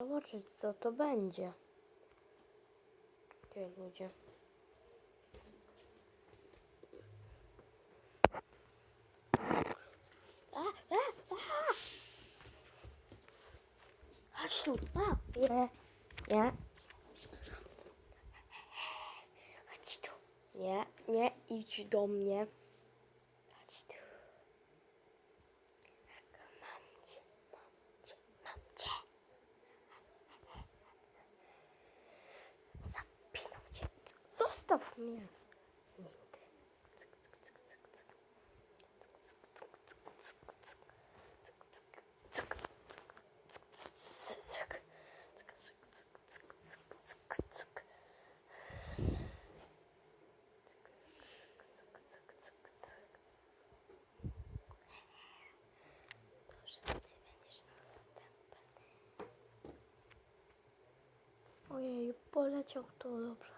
Zobaczyć, co to będzie. Gdzie ludzie? A, a, a! Chodź tu. A, nie. Nie. Chodź tu. Nie, nie idź do mnie. Zostaw mnie. Nigdy. Cyk, cyk, cyk, cyk, cyk. Ojej, poleciał to dobrze.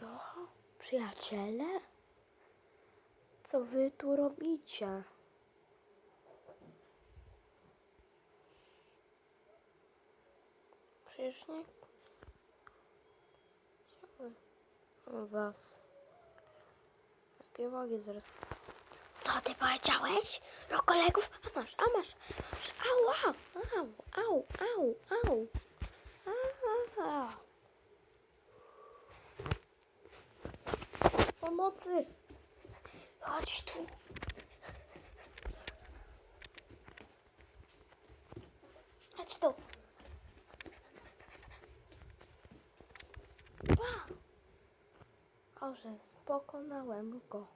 Co? Przyjaciele? Co wy tu robicie? Przecież nie... Chciałem was. Jakie wagi zaraz... Co ty powiedziałeś? Do kolegów? A masz, a masz. Au, au, au, au, au, au. A. Pomocy! Chodź tu! Chodź tu! Pokonałem go.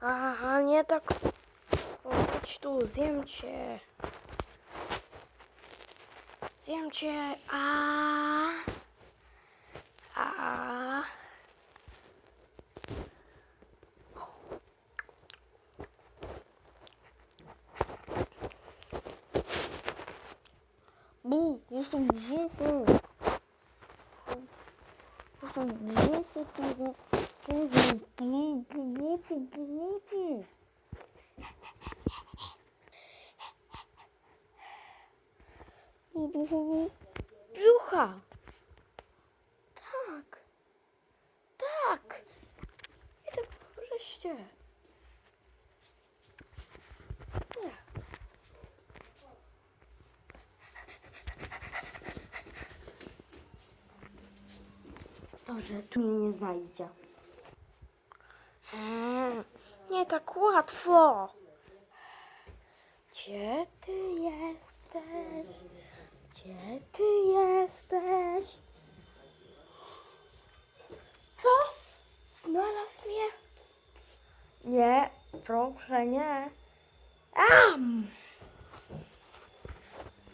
Aha, nie tak. Что, земче? Земче. А. А. Бу, просто буху. Просто буху, буху, буху, буху, буху, буху. Brzucha. Tak. Tak. Idę wreszcie. Nie. Dobrze, tu mnie nie znajdzie. Mm, nie tak łatwo. Gdzie ty jesteś? Gdzie ty jesteś? Co? Znalazł mnie? Nie, proszę nie. Am!